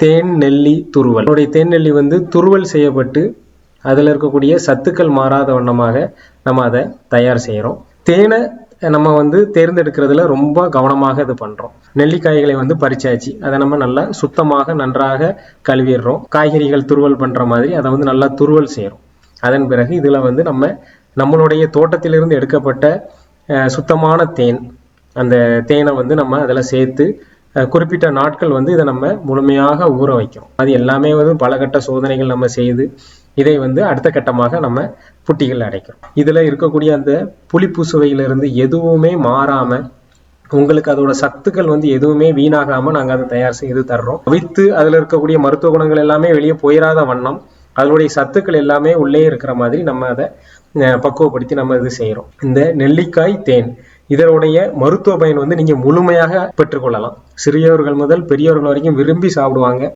தேன் நெல்லி துருவல். நம்மளுடைய தேன் நெல்லி வந்து துருவல் செய்யப்பட்டு அதில் இருக்கக்கூடிய சத்துக்கள் மாறாத வண்ணமாக நம்ம அதை தயார் செய்கிறோம் தேனை நம்ம வந்து தேர்ந்தெடுக்கிறதுல ரொம்ப கவனமாக இது பண்ணுறோம் நெல்லிக்காய்களை வந்து பறிச்சாச்சு. அதை நம்ம நல்லா சுத்தமாக நன்றாக கழுவிடுறோம். காய்கறிகள் துருவல் பண்ணுற மாதிரி அதை வந்து நல்லா துருவல் செய்கிறோம் அதன் பிறகு இதில் வந்து நம்ம நம்மளுடைய தோட்டத்திலிருந்து எடுக்கப்பட்ட அஹ், சுத்தமான தேன் அந்த தேனை வந்து நம்ம அதில் சேர்த்து குறிப்பிட்ட நாட்கள் வந்து இதை நம்ம முழுமையாக ஊற வைக்கிறோம். அது எல்லாமே வந்து பல கட்ட சோதனைகள் நம்ம செய்து இதை வந்து அடுத்த கட்டமாக நம்ம புட்டிகள் அடைக்கிறோம். இதில் இருக்கக்கூடிய அந்த புளிப்பு சுவையிலிருந்து எதுவுமே மாறாம உங்களுக்கு அதோட சத்துக்கள் வந்து எதுவுமே வீணாகாம நாங்க அதை தயார் செய்து தர்றோம். அவித்து அதுல இருக்கக்கூடிய மருத்துவ குணங்கள் எல்லாமே வெளியே போயிடாத வண்ணம் அதனுடைய சத்துக்கள் எல்லாமே உள்ளே இருக்கிற மாதிரி நம்ம அதை அஹ், பக்குவப்படுத்தி நம்ம இது செய்யறோம் இந்த நெல்லிக்காய் தேன் இதனுடைய மருத்துவ பயன் வந்து நீங்க முழுமையாக பெற்றுக்கொள்ளலாம். சிறியவர்கள் முதல் பெரியவர்கள் வரைக்கும் விரும்பி சாப்பிடுவாங்க.